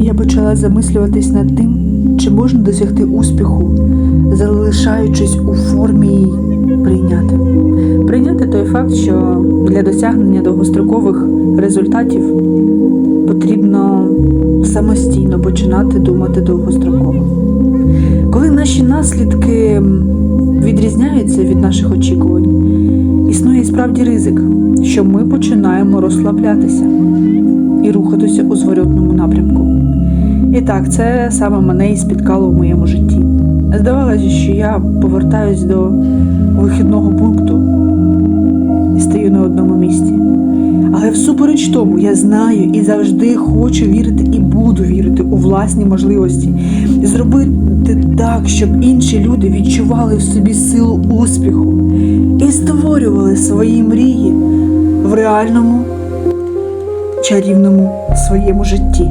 Я почала замислюватись над тим, чи можна досягти успіху, залишаючись у формі прийняти. Прийняти той факт, що для досягнення довгострокових результатів потрібно самостійно починати думати довгостроково. Коли наші наслідки відрізняються від наших очікувань, існує справді ризик, що ми починаємо розслаблятися і рухатися так, це саме мене і спіткало в моєму житті. Здавалося, що я повертаюсь до вихідного пункту і стою на одному місці. Але всупереч тому я знаю і завжди хочу вірити і буду вірити у власні можливості, зробити так, щоб інші люди відчували в собі силу успіху і створювали свої мрії в реальному чарівному своєму житті.